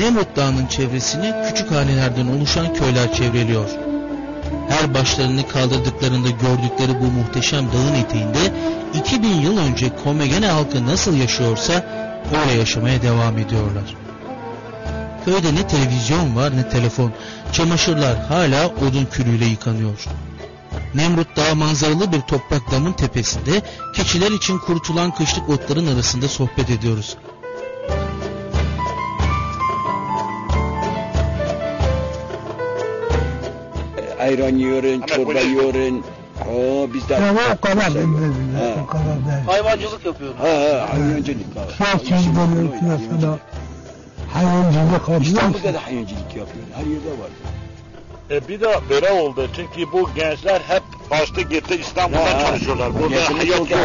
Nemrut Dağı'nın çevresini küçük hanelerden oluşan köyler çevreliyor. Her başlarını kaldırdıklarında gördükleri bu muhteşem dağın eteğinde 2000 yıl önce Komegene halkı nasıl yaşıyorsa öyle yaşamaya devam ediyorlar. Köyde ne televizyon var ne telefon. Çamaşırlar hala odun külüyle yıkanıyor. Nemrut Dağı manzaralı bir toprak damın tepesinde keçiler için kurutulan kışlık otların arasında sohbet ediyoruz. Ayran yiyorsun, çorba yiyorsun. Ha bizde. Ya o kadar değil, Ha. o kadar değil. Hayvancılık yapıyorum. Ha ha hayvancılık. Şey çizgileri mesela hayvancılık oluyor. İstanbul'da da hayvancılık yapıyor. Her yerde var. E bir de böyle oldu çünkü bu gençler hep başta gitti İstanbul'da Ha, çalışıyorlar. Burada hayat yok.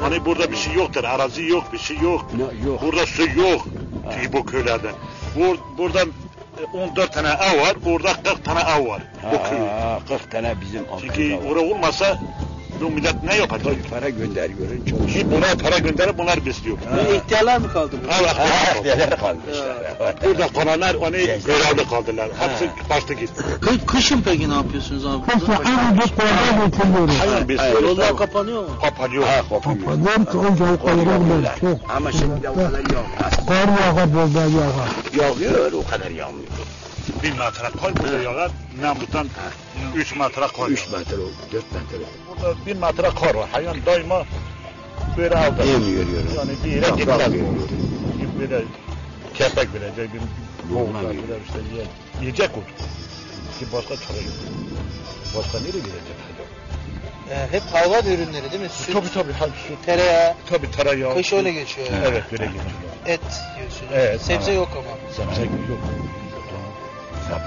Hani burada bir şey yoktur, arazi yok, bir şey yok. Ne, yok. Burada su yok. Çünkü bu köylerden. Bur, burada 14 tane ev var, burada 40 tane ev var. Bu. Ha, 40 tane bizim Çünkü orada olmasa bu millet ne yapacak? Para gönderiyorsun çalışıyor. Ki buna para gönderip bunlar besliyor. İhtiyarlar mı kaldı Ha, neler kalmışlar. Burada kalanlar onu görevde kaldılar. Hepsi başta gitti. Kı- kışın peki ne yapıyorsunuz abi? Kışla aynı dükkanda getiriyoruz. Hayvan besliyor. Yollar kapanıyor mu? Kapanıyor. Ha, kopuyor. Kapadım ki önce o. Çok. Ama şimdi o kadar yağmıyor. Kar yağar burada yağar. Yağıyor o kadar yağmıyor. Bir metre koy burada yağar. Nemrut'tan 3 metre koy. 3 metre oldu, 4 metre oldu. Burada bir metre kar var. Hayvan daima böyle aldı. Yemiyor yiyor. Yani bir yere gitmez. Böyle kepek verecek, bir veriyor. böyle işte yiye, yiyecek o. Ki başka çare yok. Başka nereye gidecek hayvan? Ee, hep hayvan ürünleri değil mi? Süt, Tabii tabii. Tabii, süt, tereyağı, tabii tereyağı. kış öyle geçiyor. yani. Evet böyle geçiyor. Et yiyorsunuz. Evet, Sebze tamam. yok ama. Sebze yok.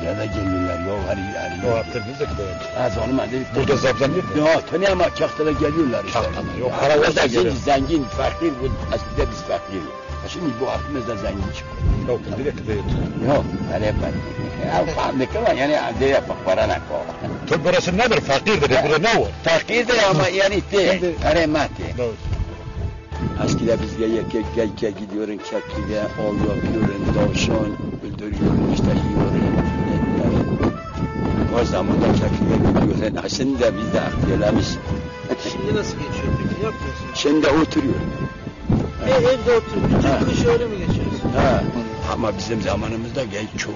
Sabya da geliyorlar ya her her O hafta biz de gidelim. Az onu ben dedik. Burada zabzan yok mu? Ya tanı ama kahtıra geliyorlar işte. Kahtıra, yok, Ya, para o verse da gelir. şimdi zengin, fakir bu eskide biz fakir. Ha, Şimdi bu aklımızda zengin çıkıyor. Yok direkt gidelim. Yok, öyle yapar. Ya fahamlık ama yani ade yapak para ne ko. Tabii burası nedir? Fakirdir. Burada ne var? Fakirdir ama yani değil. Öyle mati. Evet. Eskide biz gel gel gel gel gidiyorsun kekliğe, ol yapıyorsun, tavşan öldürüyorsun, işte yiyorsun. O zaman da. Ha, Şimdi de biz de aktiyelemiş. Şimdi nasıl geçiyor peki? Yapmıyorsunuz. Şimdi oturuyor. E, evde oturup Ha. bütün kış öyle mi geçiyorsun? Ha. Ama bizim zamanımızda geyik çok.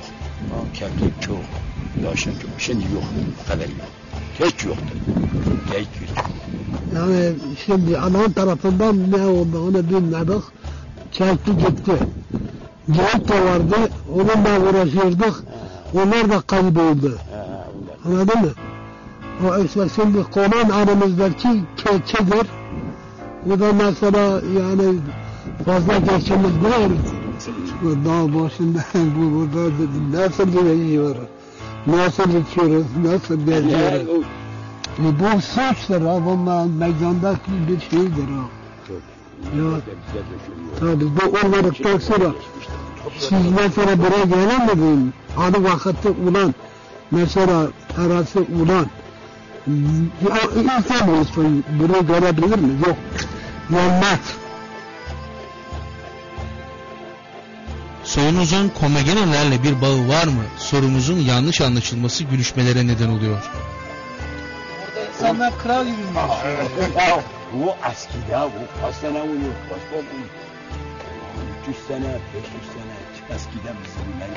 Keklik çok. Tavşan çok. Şimdi yok. O kadar yok. Hiç yoktu. Geyik yok. Yani şimdi anan tarafından ne olduğunu bilmedik. Çekti gitti. Genç de vardı. Onunla uğraşıyorduk. Onlar da kayboldu. Anladın mı? O şimdi konan aramızdaki keçidir. Bu da mesela yani fazla geçimiz var. Bu dağ başında bu burada nasıl yiyoruz? Nasıl içiyoruz? Nasıl beziyoruz? bu suçtur ha. Bunlar meydandaki bir şeydir ha. Ya. Tabii bu olmadıktan sonra siz mesela buraya gelemedin. Hani vakitte ulan mesela terası ulan ya insan olsun buraya gelebilir mi? Yok. Gelmez. Soyunuzun komegenelerle bir bağı var mı? Sorumuzun yanlış anlaşılması gülüşmelere neden oluyor. Orada insanlar kral gibi mi Ya bu eskide bu kaç sene oluyor? Bu 300 sene, 500 sene eskiden bizim ben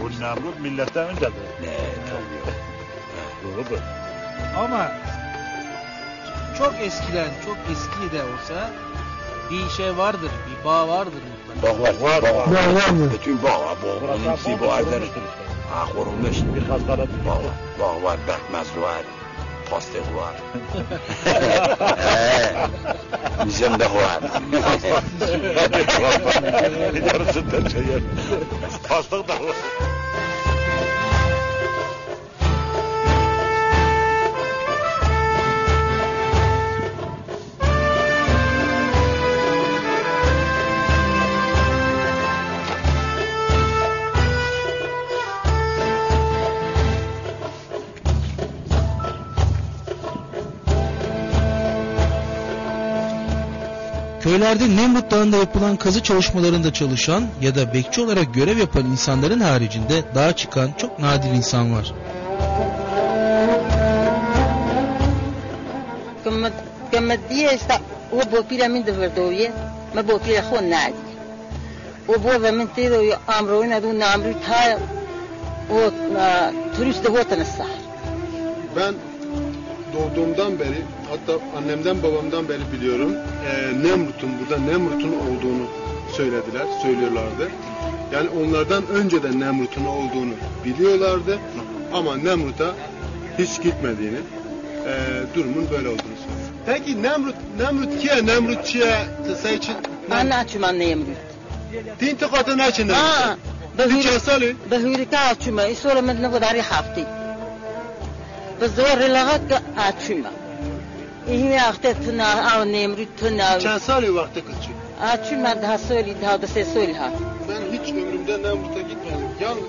Bu görmem. Nemrut milletten öncedir. Ne tabii. Doğrudur. Ama çok eskiden, çok eski de olsa bir şey vardır, bir bağ vardır mutlaka. Bağ var, Var, bağ var. Bağ var mı? Bütün bağ var, bağ. Onun hepsi bağdır. Ha korunmuş. Bir hastane Bağ var, bağ var, bekmez var. Pastek var. Bizim de var. Yarısından şey yer. Pastak da var. Köylerde Nemrut Dağı'nda yapılan kazı çalışmalarında çalışan ya da bekçi olarak görev yapan insanların haricinde dağa çıkan çok nadir insan var. De verdoye ma bopira khon nadi o bo ve min tido yo amro ina du namru ta o turist de vatan sah Ben doğduğumdan beri hatta annemden babamdan beri biliyorum e, Nemrut'un burada Nemrut'un olduğunu söylediler, söylüyorlardı. Yani onlardan önce de Nemrut'un olduğunu biliyorlardı ama Nemrut'a hiç gitmediğini, e, durumun böyle olduğunu söylüyor. Peki Nemrut, Nemrut kiye, Nemrut çiye kısa için ana çuman nemrut din tıkatı ne için ha Nemrut? Bir bahuri çesali. bahuri ka çuma isola med ne vodari hafti bazor relagat ka açuma ihme akte tuna av nemrut tuna Çen sali vakti kızcık. açuma daha soli daha da se soli ha Ben hiç ömrümde Nemrut'a gitmedim. Yalnız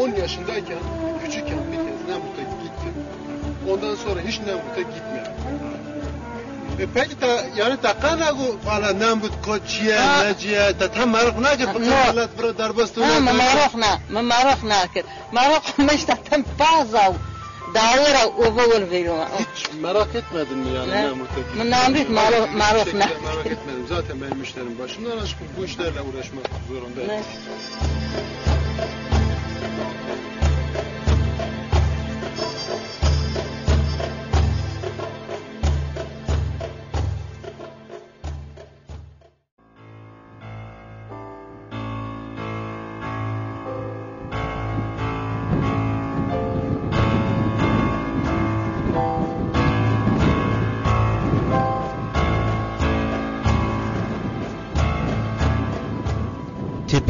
10 yaşındayken, küçükken bir kez Nemrut'a gittim. Ondan sonra hiç Nemrut'a gitmedim. E peki ta yani takana bu fala Nemrut koçiye, neciye, ta tam maruf nacı Ha, fıkırlat bura darbastı. ha ma marokna ma marokna kır marok mش tam pazav daira o bol velo Hiç merak etmedin mi yani Ne? Gitmeyi? Bu Nemrut maruf maruf? Merak etmedim. Zaten benim işlerim başımdan aşkım bu işlerle uğraşmak zorundayım. Ne?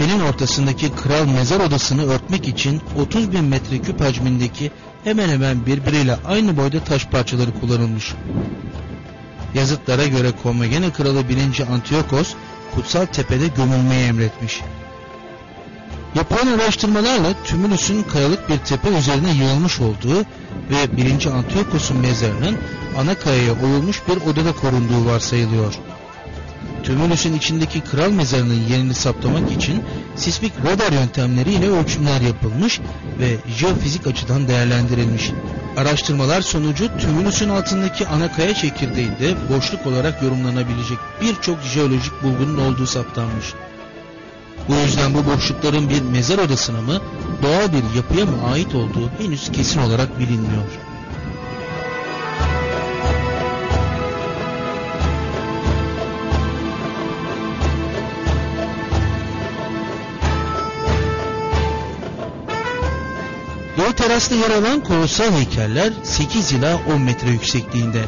Tepenin ortasındaki kral mezar odasını örtmek için 30 bin metreküp hacmindeki hemen hemen birbiriyle aynı boyda taş parçaları kullanılmış. Yazıtlara göre Komagene kralı 1. Antiyokos kutsal tepede gömülmeyi emretmiş. Yapılan araştırmalarla Tümülüs'ün kayalık bir tepe üzerine yığılmış olduğu ve 1. Antiyokos'un mezarının ana kayaya oyulmuş bir odada korunduğu varsayılıyor. Tümülüs'ün içindeki kral mezarının yerini saptamak için sismik radar yöntemleriyle ölçümler yapılmış ve jeofizik açıdan değerlendirilmiş. Araştırmalar sonucu Tümülüs'ün altındaki ana kaya çekirdeğinde boşluk olarak yorumlanabilecek birçok jeolojik bulgunun olduğu saptanmış. Bu yüzden bu boşlukların bir mezar odasına mı, doğal bir yapıya mı ait olduğu henüz kesin olarak bilinmiyor. Terasta yer alan kolosal heykeller 8 ila 10 metre yüksekliğinde.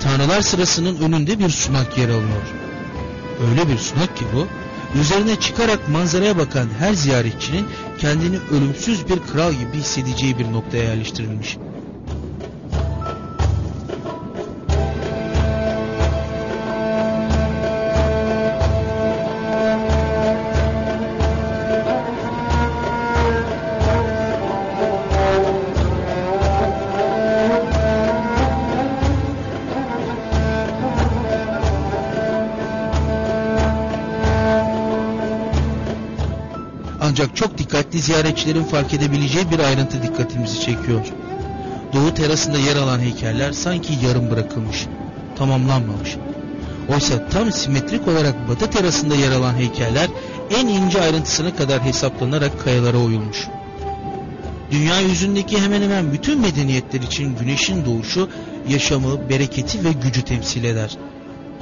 Tanrılar sırasının önünde bir sunak yer alıyor. Öyle bir sunak ki bu, üzerine çıkarak manzaraya bakan her ziyaretçinin kendini ölümsüz bir kral gibi hissedeceği bir noktaya yerleştirilmiş. Ancak çok dikkatli ziyaretçilerin fark edebileceği bir ayrıntı dikkatimizi çekiyor. Doğu terasında yer alan heykeller sanki yarım bırakılmış, tamamlanmamış. Oysa tam simetrik olarak batı terasında yer alan heykeller en ince ayrıntısına kadar hesaplanarak kayalara oyulmuş. Dünya yüzündeki hemen hemen bütün medeniyetler için güneşin doğuşu, yaşamı, bereketi ve gücü temsil eder.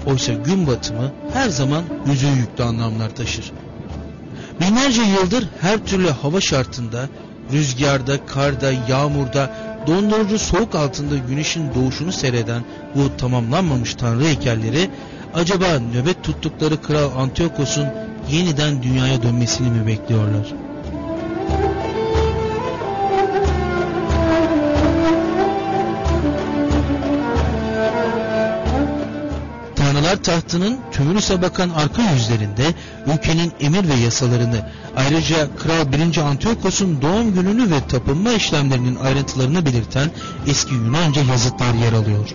Oysa gün batımı her zaman hüzün yüklü anlamlar taşır. Binlerce yıldır her türlü hava şartında, rüzgarda, karda, yağmurda, dondurucu soğuk altında güneşin doğuşunu seyreden bu tamamlanmamış tanrı heykelleri acaba nöbet tuttukları kral Antiyokos'un yeniden dünyaya dönmesini mi bekliyorlar? Tanrılar tahtının tümülüse bakan arka yüzlerinde ülkenin emir ve yasalarını ayrıca Kral 1. Antiyokos'un doğum gününü ve tapınma işlemlerinin ayrıntılarını belirten eski Yunanca yazıtlar yer alıyor.